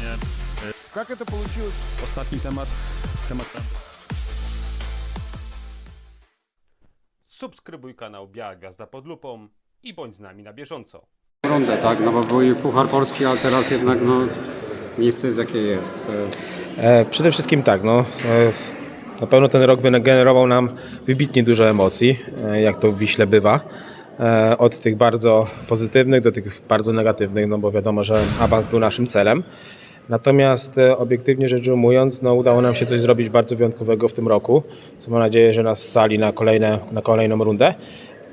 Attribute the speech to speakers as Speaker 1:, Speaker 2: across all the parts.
Speaker 1: Э, Как это получилось?
Speaker 2: Ostatni temat, temat
Speaker 3: Subskrybuj kanał Biała Gwiazda pod lupą i bądź z nami na bieżąco.
Speaker 4: rundę, tak? No bo był i Puchar Polski, a teraz jednak no, miejsce jest jakie jest.
Speaker 5: E, Przede wszystkim tak, no, e, na pewno ten rok wygenerował nam wybitnie dużo emocji, e, jak to w Wiśle bywa. E, Od tych bardzo pozytywnych do tych bardzo negatywnych, no bo wiadomo, że awans był naszym celem. Natomiast e, obiektywnie rzecz ujmując, no, udało nam się coś zrobić bardzo wyjątkowego w tym roku, co mam nadzieję, że nas scali na, kolejne, na kolejną rundę.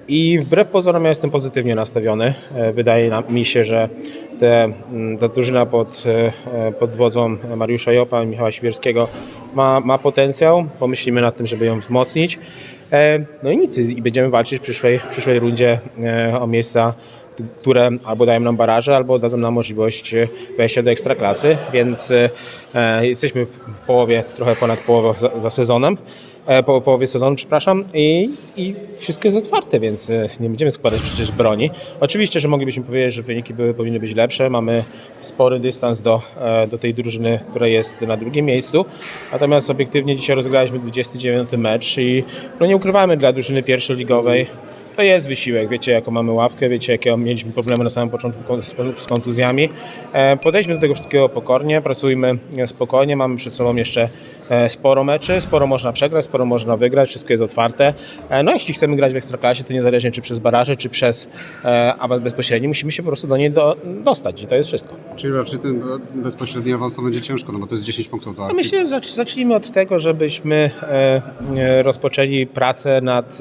Speaker 5: I wbrew pozorom ja jestem pozytywnie nastawiony. E, Wydaje mi się, że te, ta drużyna pod, e, pod wodzą Mariusza Jopa i Michała Siwierskiego ma, ma potencjał. Pomyślimy nad tym, żeby ją wzmocnić. No i nic, i będziemy walczyć w przyszłej, w przyszłej rundzie o miejsca, które albo dają nam baraże, albo dadzą nam możliwość wejścia do ekstraklasy, więc e, jesteśmy w połowie, trochę ponad połowę za, za sezonem, e, po połowie sezonu, przepraszam, i, i wszystko jest otwarte, więc e, nie będziemy składać przecież broni. Oczywiście, że moglibyśmy powiedzieć, że wyniki były, powinny być lepsze, mamy spory dystans do, do tej drużyny, która jest na drugim miejscu, natomiast obiektywnie dzisiaj rozegraliśmy 29 mecz i no nie ukrywamy dla drużyny pierwszoligowej, to jest wysiłek, wiecie jaką mamy ławkę, wiecie jakie mieliśmy problemy na samym początku z kon- z kontuzjami. E, Podejdźmy do tego wszystkiego pokornie, pracujmy e, spokojnie, mamy przed sobą jeszcze e, sporo meczy, sporo można przegrać, sporo można wygrać, wszystko jest otwarte. No jeśli chcemy grać w Ekstraklasie, to niezależnie czy przez baraże, czy przez awans bezpośredni, musimy się po prostu do niej do, dostać i to jest wszystko.
Speaker 4: Czyli raczej ten bezpośredni awans to będzie ciężko, no bo to jest 10 punktów do
Speaker 5: No
Speaker 4: akcji.
Speaker 5: myślę, że zacz- zacznijmy od tego, żebyśmy rozpoczęli pracę nad,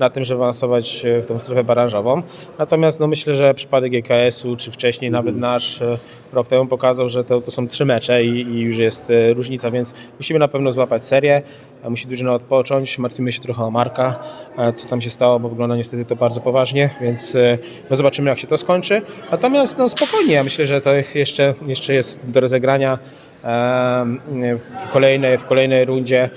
Speaker 5: nad tym, żeby awansować e, w tą strefę barażową. Natomiast no, myślę, że przypadek GKS-u, czy wcześniej nawet nasz e, rok temu pokazał, że to, to są trzy mecze i, i już jest e, różnica, więc musimy na pewno złapać serię. Musi drużyna odpocząć, martwimy się trochę o Marka, co tam się stało, bo wygląda niestety to bardzo poważnie, więc no zobaczymy jak się to skończy. Natomiast no spokojnie, ja myślę, że to jeszcze, jeszcze jest do rozegrania w kolejnej, w kolejnej rundzie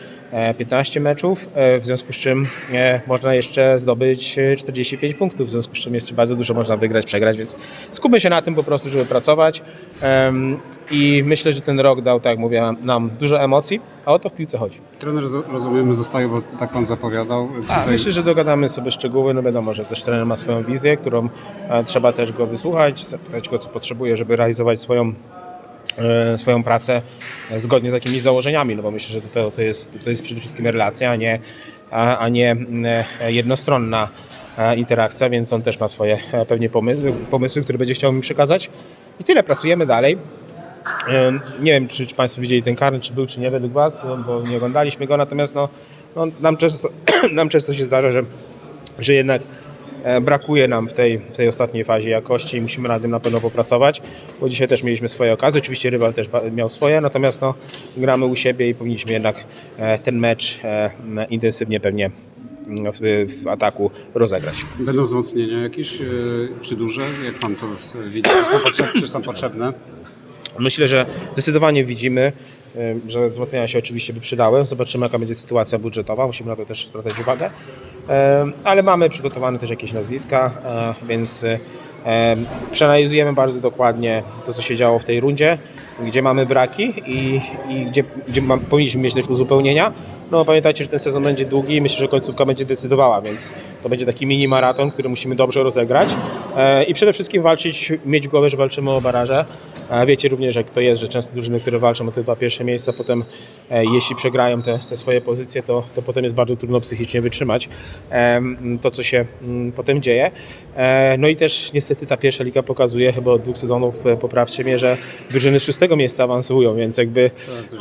Speaker 5: 15 meczów, e, w związku z czym e, można jeszcze zdobyć e, 45 punktów, w związku z czym jeszcze bardzo dużo można wygrać, przegrać, więc skupmy się na tym po prostu, żeby pracować i myślę, że ten rok dał, tak jak mówię, nam dużo emocji, a o to w piłce chodzi.
Speaker 4: Trener roz- rozumiemy zostaje, bo tak pan zapowiadał.
Speaker 5: A,
Speaker 4: Tutaj
Speaker 5: myślę, że dogadamy sobie szczegóły. No wiadomo, że też trener ma swoją wizję, którą e, trzeba też go wysłuchać, zapytać go, co potrzebuje, żeby realizować swoją, e, swoją pracę e, zgodnie z jakimiś założeniami, no bo myślę, że to, to, jest, to jest przede wszystkim relacja, a nie, a, a nie e, jednostronna e, interakcja, więc on też ma swoje e, pewnie pomysły, pomysły, które będzie chciał mi przekazać. I tyle, pracujemy dalej. Nie wiem, czy, czy Państwo widzieli ten karny, czy był, czy nie według Was, bo nie oglądaliśmy go, natomiast no, no, nam, często, nam często się zdarza, że, że jednak e, brakuje nam w tej, w tej ostatniej fazie jakości i musimy nad tym na pewno popracować, bo dzisiaj też mieliśmy swoje okazje, oczywiście rywal też miał swoje, natomiast no, gramy u siebie i powinniśmy jednak e, ten mecz e, intensywnie pewnie w, ataku rozegrać.
Speaker 4: Będą wzmocnienia jakieś, e, czy duże? Jak pan to widzi? Czy są, potrzeb, czy są potrzebne?
Speaker 5: Myślę, że zdecydowanie widzimy, że wzmocnienia się oczywiście by przydały. Zobaczymy, jaka będzie sytuacja budżetowa. Musimy na to też zwracać uwagę. Ale mamy przygotowane też jakieś nazwiska, y, więc y, przeanalizujemy bardzo dokładnie to, co się działo w tej rundzie, gdzie mamy braki i, i gdzie, gdzie mam, powinniśmy mieć też uzupełnienia. No pamiętajcie, że ten sezon będzie długi i myślę, że końcówka będzie decydowała, więc to będzie taki mini maraton, który musimy dobrze rozegrać e, i przede wszystkim walczyć, mieć w głowie, że walczymy o baraże. E, Wiecie również, jak to jest, że często drużyny, które walczą o te dwa pierwsze miejsca, potem e, jeśli przegrają te, te swoje pozycje, to, to potem jest bardzo trudno psychicznie wytrzymać em, to, co się mm, potem dzieje. E, No i też niestety ta pierwsza liga pokazuje, chyba od dwóch sezonów, e, poprawcie mnie, że drużyny z szóstego miejsca awansują, więc jakby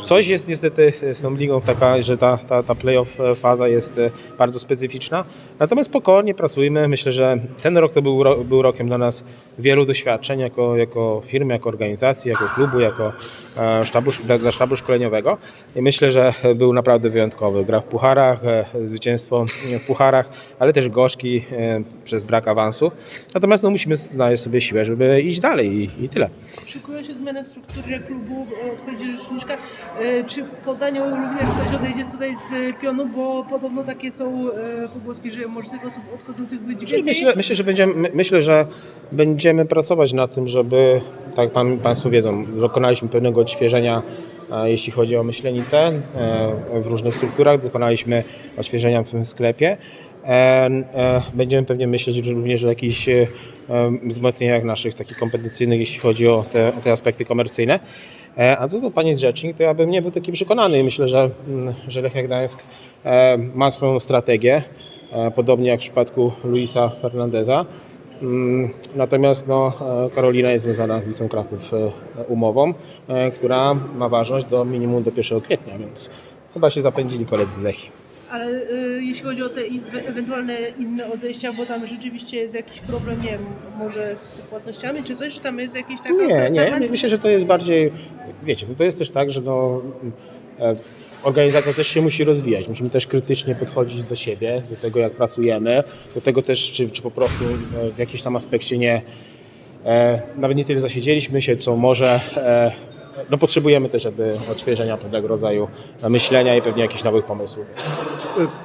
Speaker 5: coś jest niestety z tą ligą taka, że ta, ta, ta playoff e, faza jest e, bardzo specyficzna. Natomiast spokojnie pracujmy. Myślę, że ten rok to był, był rokiem dla nas wielu doświadczeń jako, jako firmy, jako organizacji, jako klubu, jako e, sztabu, dla, sztabu szkoleniowego. I myślę, że był naprawdę wyjątkowy. Gra w pucharach, zwycięstwo w pucharach, ale też gorzki przez brak awansu. Natomiast no, musimy znaleźć sobie siłę, żeby iść dalej i, i tyle.
Speaker 6: Szykują się zmiany w strukturze klubu, odchodzi rzeczniczka. Czy poza nią również ktoś odejdzie tutaj z pionu, bo podobno takie są e, pogłoski, że może tych osób odchodzących być
Speaker 5: Czyli
Speaker 6: więcej?
Speaker 5: myślę, myślę, że będziemy, my- myślę, że będziemy pracować nad tym, żeby tak pan, Państwo wiedzą, dokonaliśmy pewnego odświeżenia, e, jeśli chodzi o myślenicę e, w różnych strukturach. Dokonaliśmy odświeżenia w tym sklepie. E, e, Będziemy pewnie myśleć że również o jakichś e, wzmocnieniach naszych takich kompetencyjnych, jeśli chodzi o te, te aspekty komercyjne. E, A co do Pani Rzecznik, to ja bym nie był taki przekonany. Myślę, że, mm, że Lechia Gdańsk e, ma swoją strategię, e, podobnie jak w przypadku Luisa Fernandeza. Mm, Natomiast no, Karolina jest związana z Wisłą Kraków umową, która ma ważność do minimum do 1 kwietnia, więc chyba się zapędzili koledzy z Lechii.
Speaker 6: Ale y, jeśli chodzi o te in, ewentualne inne odejścia, bo tam rzeczywiście jest jakiś problem, nie wiem, może z płatnościami czy coś, czy tam jest jakiś taki
Speaker 5: Nie, nie, myślę, że to jest bardziej, wiecie, to jest też tak, że no, e, organizacja też się musi rozwijać, musimy też krytycznie podchodzić do siebie, do tego jak pracujemy, do tego też, czy, czy po prostu e, w jakimś tam aspekcie nie, e, nawet nie tyle zasiedzieliśmy się, co może e, no potrzebujemy też jakby odświeżenia pewnego rodzaju myślenia i pewnie jakichś nowych pomysłów.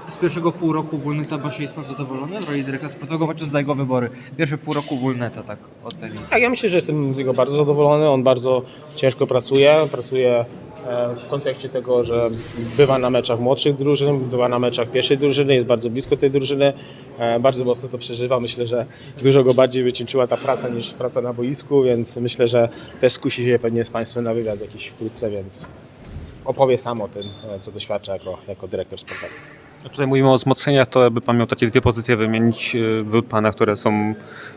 Speaker 7: Z pierwszego pół roku Wulneta Basie jest pan zadowolony w roli dyrektora sportowego, chociaż zdaje go wybory. Pierwsze pół roku Wulneta tak ocenić.
Speaker 5: Tak, ja myślę, że jestem z niego bardzo zadowolony. On bardzo ciężko pracuje. Pracuje w kontekście tego, że bywa na meczach młodszych drużyn, bywa na meczach pierwszej drużyny, jest bardzo blisko tej drużyny. E, Bardzo mocno to przeżywa. Myślę, że dużo go bardziej wycieńczyła ta praca niż praca na boisku, więc myślę, że też skusi się pewnie z Państwem na wywiad jakiś wkrótce, więc opowie sam o tym, e, co doświadcza jako, jako dyrektor sportowy.
Speaker 2: A tutaj mówimy o wzmocnieniach, to jakby pan miał takie dwie pozycje wymienić y, w pana, które są,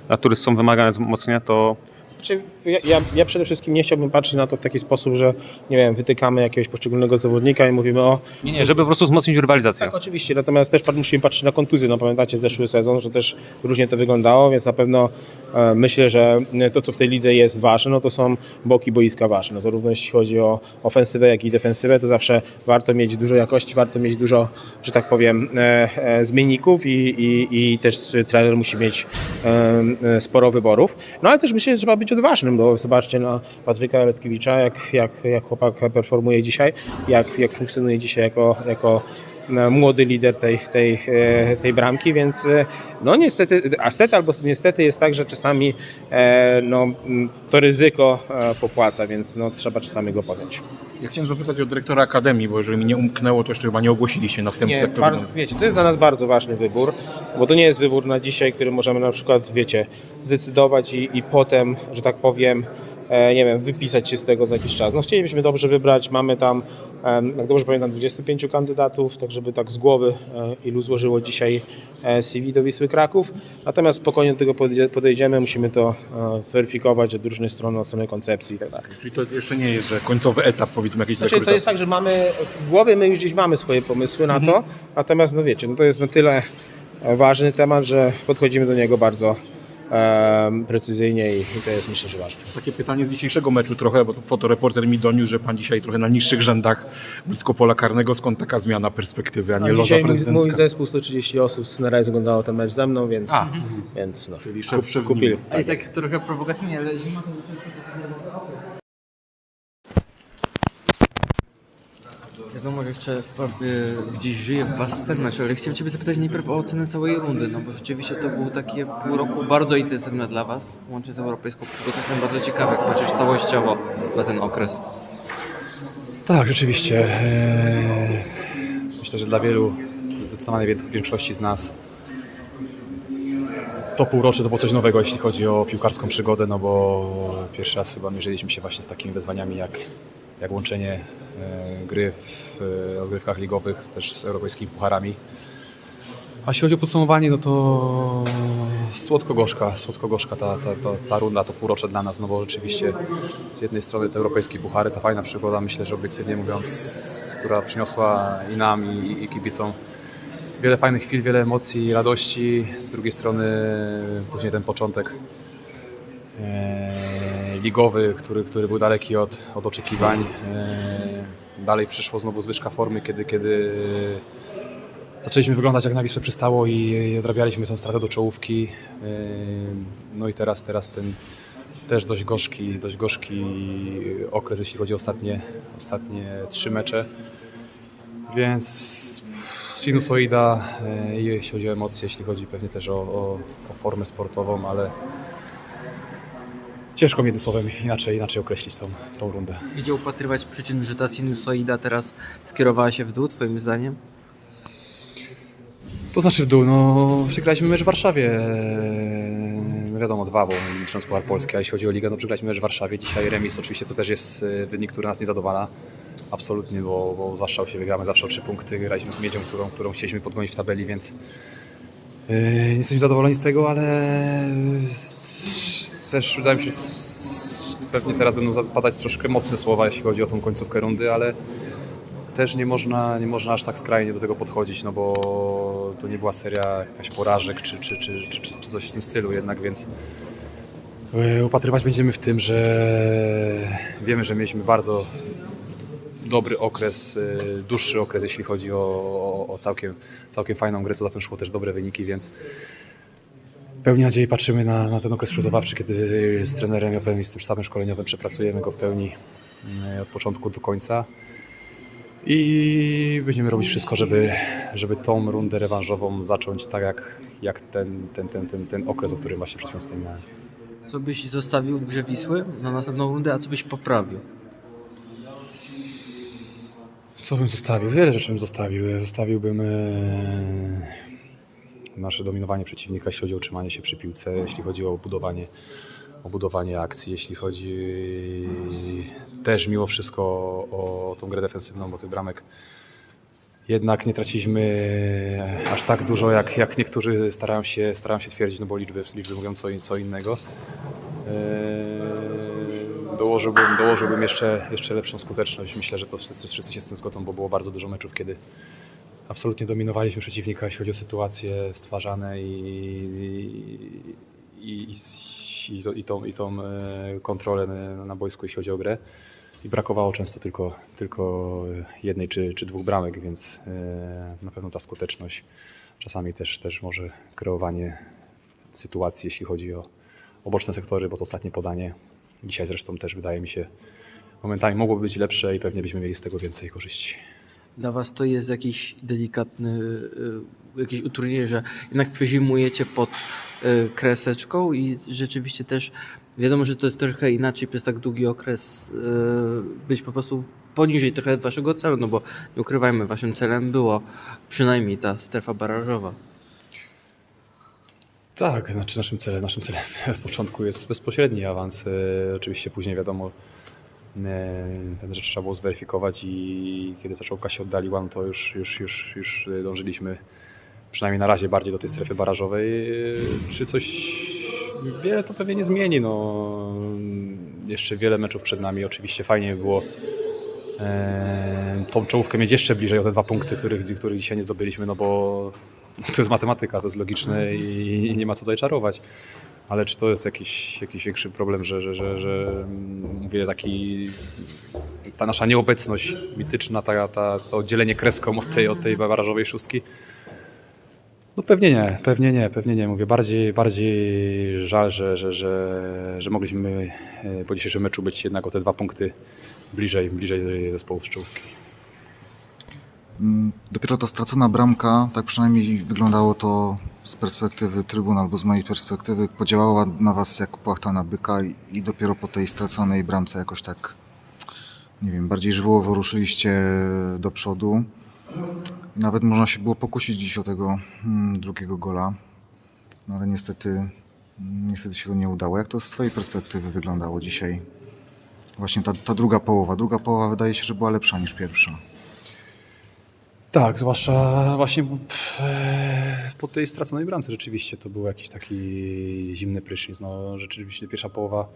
Speaker 2: na których są wymagane wzmocnienia, to
Speaker 5: Znaczy, ja, ja, przede wszystkim nie chciałbym patrzeć na to w taki sposób, że nie wiem, wytykamy jakiegoś poszczególnego zawodnika i mówimy o
Speaker 2: nie, nie, żeby po prostu wzmocnić rywalizację.
Speaker 5: Tak, oczywiście, natomiast też musimy patrzeć na kontuzję. No pamiętacie zeszły sezon, że też różnie to wyglądało, więc na pewno e, myślę, że to, co w tej lidze jest ważne, no to są boki boiska ważne. No, zarówno jeśli chodzi o ofensywę, jak i defensywę, to zawsze warto mieć dużo jakości, warto mieć dużo, że tak powiem, e, e, zmienników i, i, i też trener musi mieć e, e, sporo wyborów. No ale też myślę, że trzeba być odważnym, bo zobaczcie na Patryka Letkiewicza, jak, jak, jak chłopak performuje dzisiaj, jak, jak funkcjonuje dzisiaj jako, jako e, młody lider tej, tej, e, tej bramki, więc e, no niestety, a albo niestety jest tak, że czasami no, to ryzyko popłaca, więc no, trzeba czasami go podjąć.
Speaker 1: Ja chciałem zapytać o dyrektora Akademii, bo jeżeli mi nie umknęło, to jeszcze chyba nie ogłosiliście następcy.
Speaker 5: Nie,
Speaker 1: jak to
Speaker 5: bar-
Speaker 1: wygląda.
Speaker 5: wiecie, to jest dla nas bardzo ważny wybór, bo to nie jest wybór na dzisiaj, który możemy na przykład, wiecie, zdecydować i, i potem, że tak powiem, nie wiem, wypisać się z tego za jakiś czas. No chcielibyśmy dobrze wybrać, mamy tam, jak dobrze pamiętam, 25 kandydatów, tak żeby tak z głowy e, ilu złożyło dzisiaj e, CV do Wisły Kraków. Natomiast spokojnie do tego podejdzie- podejdziemy, musimy to e, zweryfikować od różnych stron, od strony koncepcji i tak dalej.
Speaker 1: Czyli to jeszcze nie jest, że końcowy etap powiedzmy jakiejś
Speaker 5: Znaczy, to jest tak, że mamy w głowie, my już gdzieś mamy swoje pomysły na to, natomiast no wiecie, no to jest na tyle e, ważny temat, że podchodzimy do niego bardzo precyzyjnie i, to jest myślę, że ważne.
Speaker 1: Takie pytanie z dzisiejszego meczu trochę, bo fotoreporter mi doniósł, że pan dzisiaj trochę na niższych rzędach blisko pola karnego. Skąd taka zmiana perspektywy, a nie
Speaker 5: A
Speaker 1: loża
Speaker 5: dzisiaj mój,
Speaker 1: prezydencka?
Speaker 5: mój zespół 130 osób z Sunrise oglądało ten mecz ze mną, więc, więc no,
Speaker 1: Czyli szef- szef
Speaker 5: kupili.
Speaker 7: i tak trochę prowokacyjnie, ale zima Wiadomo, że jeszcze e, gdzieś żyje w Was ten mecz, ale chciałem Ciebie zapytać najpierw o ocenę całej rundy, no bo rzeczywiście to było takie pół roku bardzo intensywne dla Was, łącznie z europejską przygotą. Jestem bardzo ciekawy, jak patrzysz całościowo na ten okres.
Speaker 8: Tak, rzeczywiście. Eee, Myślę, że dla wielu, zdecydowanej większości z nas to półrocze to było coś nowego, jeśli chodzi o piłkarską przygodę, no bo pierwszy raz chyba mierzyliśmy się właśnie z takimi wyzwaniami jak, jak łączenie e, gry w e, rozgrywkach ligowych też z europejskimi pucharami. A jeśli chodzi o podsumowanie, no to słodko-gorzka, słodko-gorzka ta, ta, ta, ta runda, to półrocze dla nas, no bo rzeczywiście z jednej strony te europejskie puchary, ta fajna przygoda, myślę, że obiektywnie mówiąc, która przyniosła i nam, i, i kibicom wiele fajnych chwil, wiele emocji, radości. Z drugiej strony później ten początek e, ligowy, który, który był daleki od, od oczekiwań. Dalej przyszło znowu zwyżka formy, kiedy, kiedy zaczęliśmy wyglądać jak na Wisłę przystało i, odrabialiśmy tę stratę do czołówki. No i teraz, teraz ten też dość gorzki, dość gorzki okres, jeśli chodzi o ostatnie, ostatnie trzy mecze. Więc sinusoida, e, jeśli chodzi o emocje, jeśli chodzi pewnie też o, o, o formę sportową, ale ciężko mi jednym słowem inaczej, inaczej określić tą, tą rundę.
Speaker 7: Gdzie upatrywać przyczyn, że ta sinusoida teraz skierowała się w dół, twoim zdaniem?
Speaker 8: To znaczy w dół, no przegraliśmy mecz w Warszawie. Wiadomo, dwa, bo licząc Puchar Polski, a jeśli chodzi o ligę, no przegraliśmy mecz w Warszawie. Dzisiaj remis, oczywiście to też jest e, wynik, który nas nie zadowala. Absolutnie, bo, bo zawsze się wygramy, zawsze o trzy punkty. Graliśmy z Miedzią, którą, którą chcieliśmy podgonić w tabeli, więc e, nie jesteśmy zadowoleni z tego, ale też wydaje mi się, pewnie teraz będą padać troszkę mocne słowa, jeśli chodzi o tą końcówkę rundy, ale też nie można, nie można aż tak skrajnie do tego podchodzić, no bo to nie była seria jakaś porażek czy, czy, czy, czy, czy, coś w tym stylu jednak, więc e, upatrywać będziemy w tym, że wiemy, że mieliśmy bardzo dobry okres, e, dłuższy okres, jeśli chodzi o, o, o całkiem, całkiem fajną grę, co za tym szło też dobre wyniki, więc pełni nadziei patrzymy na, na ten okres przygotowawczy, kiedy z trenerem Jopem i z tym sztabem szkoleniowym przepracujemy go w pełni e, od początku do końca. I będziemy robić wszystko, żeby, żeby tą rundę rewanżową zacząć tak jak, jak ten, ten, ten, ten, ten okres, o którym właśnie przed chwilą wspominałem.
Speaker 7: Co byś zostawił w grze Wisły na następną rundę, a co byś poprawił?
Speaker 8: Co bym zostawił? Wiele rzeczy bym zostawił. Zostawiłbym e, nasze dominowanie przeciwnika, jeśli chodzi o utrzymanie się przy piłce, jeśli chodzi o budowanie, o budowanie akcji, jeśli chodzi też mimo wszystko o, o tą grę defensywną, bo tych bramek jednak nie traciliśmy aż tak dużo, jak, jak niektórzy starają się, starają się twierdzić, no bo liczby, liczby mówią co, co innego. Eee, Dołożyłbym, dołożyłbym jeszcze, jeszcze lepszą skuteczność. Myślę, że to wszyscy, wszyscy się z tym zgodzą, bo było bardzo dużo meczów, kiedy absolutnie dominowaliśmy przeciwnika, jeśli chodzi o sytuacje stwarzane i, i, i, i, tą, i tą e, kontrolę na, boisku, jeśli chodzi o grę. I brakowało często tylko, tylko jednej czy, czy dwóch bramek, więc e, na pewno ta skuteczność, czasami też, też może kreowanie sytuacji, jeśli chodzi o, o boczne sektory, bo to ostatnie podanie dzisiaj zresztą też wydaje mi się momentami mogłoby być lepsze i pewnie byśmy mieli z tego więcej korzyści.
Speaker 7: Dla was to jest jakiś delikatny, y, jakieś utrudnienie, że jednak przezimujecie pod y, kreseczką i rzeczywiście też wiadomo, że to jest trochę inaczej przez tak długi okres y, być po prostu poniżej trochę waszego celu, no bo nie ukrywajmy, waszym celem było przynajmniej ta strefa barażowa.
Speaker 8: Tak, znaczy naszym celem, naszym celem od początku jest bezpośredni awans. Oczywiście później wiadomo, e, te rzeczy trzeba było zweryfikować i kiedy ta czołówka się oddaliła, no to już, już, już, już dążyliśmy przynajmniej na razie bardziej do tej strefy barażowej. Czy coś wiele to pewnie nie zmieni. No, jeszcze wiele meczów przed nami. Oczywiście fajnie by było e, tą czołówkę mieć jeszcze bliżej o te dwa punkty, których, których dzisiaj nie zdobyliśmy, no bo to jest matematyka, to jest logiczne i nie ma co tutaj czarować. Ale czy to jest jakiś, jakiś większy problem, że, że, że, że mm, mówię taki ta nasza nieobecność mityczna, ta, ta, to oddzielenie kreską od tej, od tej barażowej szóstki? No pewnie nie, pewnie nie, pewnie nie. Mówię, bardziej, bardziej żal, że, że, że, że mogliśmy e, po dzisiejszym meczu być jednak o te dwa punkty bliżej, bliżej zespołów z czołówki.
Speaker 9: Dopiero ta stracona bramka, tak przynajmniej wyglądało to z perspektywy trybun albo z mojej perspektywy, podziałała na was jak płachta na byka i, i dopiero po tej straconej bramce jakoś tak, nie wiem, bardziej żywiołowo ruszyliście do przodu. Nawet można się było pokusić dziś o tego mm, drugiego gola, no ale niestety, niestety się to nie udało. Jak to z twojej perspektywy wyglądało dzisiaj? Właśnie ta, ta druga połowa. Druga połowa wydaje się, że była lepsza niż pierwsza.
Speaker 8: Tak, zwłaszcza właśnie e, po tej straconej bramce rzeczywiście to był jakiś taki zimny prysznic. No, rzeczywiście pierwsza połowa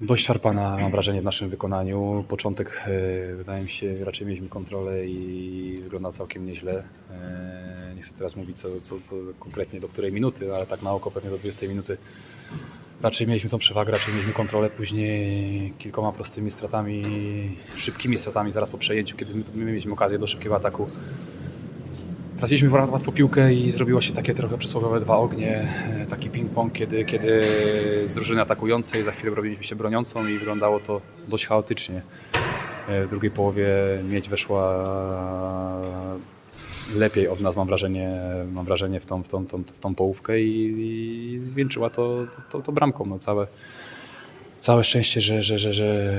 Speaker 8: dość szarpana mam wrażenie w naszym wykonaniu. Początek e, wydaje mi się raczej mieliśmy kontrolę i wyglądał całkiem nieźle. E, Nie chcę teraz mówić co, co, co konkretnie do której minuty, ale tak na oko pewnie do 20 minuty raczej mieliśmy tą przewagę, raczej mieliśmy kontrolę. Później kilkoma prostymi stratami, szybkimi stratami zaraz po przejęciu, kiedy my, my mieliśmy okazję do szybkiego ataku. Traciliśmy łatwo piłkę i zrobiło się takie trochę przysłowiowe dwa ognie, e, taki ping-pong, kiedy, kiedy z drużyny atakującej za chwilę robiliśmy się broniącą i wyglądało to dość chaotycznie. E, W drugiej połowie miedź weszła lepiej od nas, mam wrażenie, mam wrażenie w tą, w tą, tą, w tą połówkę i, i zwieńczyła to, to, to bramką. No, całe, Całe szczęście, że, że, że, że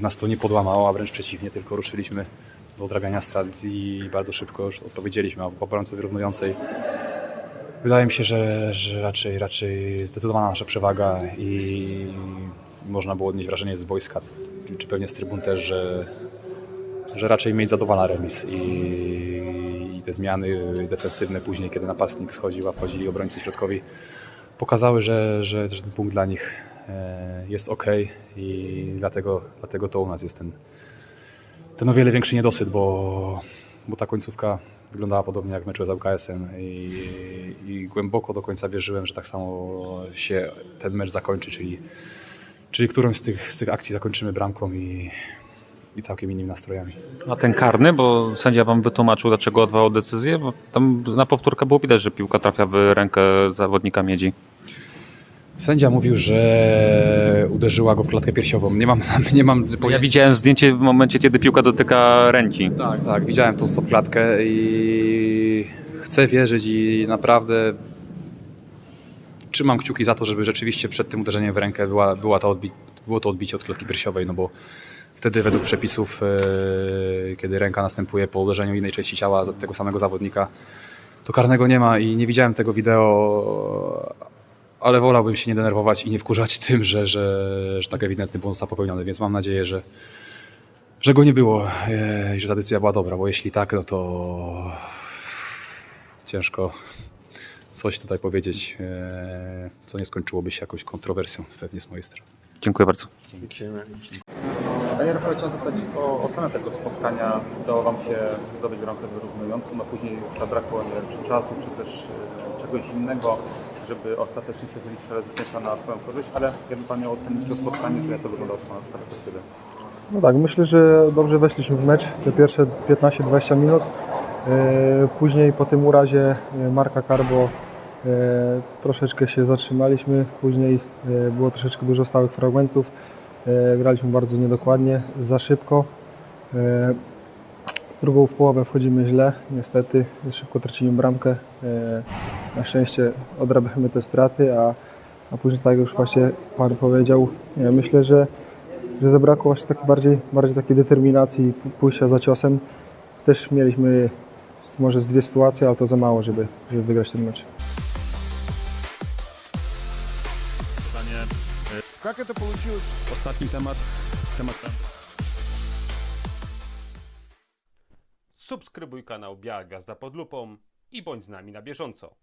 Speaker 8: nas to nie podłamało, a wręcz przeciwnie, tylko ruszyliśmy do odrabiania strat i bardzo szybko już odpowiedzieliśmy, a po bramce wyrównującej wydaje mi się, że, że raczej, raczej zdecydowana nasza przewaga i można było odnieść wrażenie z boiska, czy pewnie z trybun też, że, że raczej mieć zadowala remis i, i te zmiany defensywne później, kiedy napastnik schodził, a wchodzili obrońcy środkowi, pokazały, że, że, ten punkt dla nich e, jest ok i dlatego, dlatego to u nas jest ten, ten o wiele większy niedosyt, bo, bo ta końcówka wyglądała podobnie jak meczu z ŁKS-em i, i głęboko do końca wierzyłem, że tak samo się ten mecz zakończy, czyli, czyli którąś z tych, z tych akcji zakończymy bramką i, i całkiem innymi nastrojami.
Speaker 2: A ten karny, bo sędzia wam wytłumaczył, dlaczego odwołał decyzję, bo tam na powtórkę było widać, że piłka trafia w rękę zawodnika miedzi.
Speaker 8: Sędzia mówił, że uderzyła go w klatkę piersiową. Nie mam, nie mam
Speaker 2: Bo ja widziałem zdjęcie w momencie, kiedy piłka dotyka ręki.
Speaker 8: Tak, tak, widziałem tą stopklatkę i chcę wierzyć i naprawdę trzymam kciuki za to, żeby rzeczywiście przed tym uderzeniem w rękę była, była to odbi- było to odbicie od klatki piersiowej, no bo wtedy według przepisów, e, kiedy ręka następuje po uderzeniu innej części ciała tego samego zawodnika, to karnego nie ma i nie widziałem tego wideo, ale wolałbym się nie denerwować i nie wkurzać tym, że, że, że tak ewidentny błąd został popełniony, więc mam nadzieję, że, że go nie było e, i że ta decyzja była dobra, bo jeśli tak, no to ciężko coś tutaj powiedzieć, e, co nie skończyłoby się jakąś kontrowersją pewnie z mojej strony.
Speaker 2: Dziękuję bardzo.
Speaker 10: Panie Rafale, chciałem zapytać o ocenę tego spotkania. Udało Wam się zdobyć bramkę wyrównującą, no później zabrakło nie czy czasu, czy też e, czegoś innego, żeby ostatecznie szereg zwycięstwa na swoją korzyść, ale jakby Pan miał ocenić to spotkanie, to jak to wyglądało z Pana perspektywy?
Speaker 11: No tak, myślę, że dobrze weszliśmy w mecz te pierwsze 15-20 minut. E, Później po tym urazie e, Marka Carbo troszeczkę się zatrzymaliśmy. Później było troszeczkę dużo stałych fragmentów. E, Graliśmy bardzo niedokładnie, za szybko. E, W drugą w połowę wchodzimy źle, niestety szybko tracimy bramkę. E, Na szczęście odrabiamy te straty, a, a później tak jak już właśnie Pan powiedział, myślę, że że zabrakło właśnie takiej bardziej, bardziej takiej determinacji pójścia za ciosem. Też mieliśmy może z dwie sytuacje, ale to za mało, żeby, żeby wygrać ten mecz.
Speaker 10: Ostatni temat, temat
Speaker 3: Subskrybuj kanał Biała Gwiazda pod lupą i bądź z nami na bieżąco.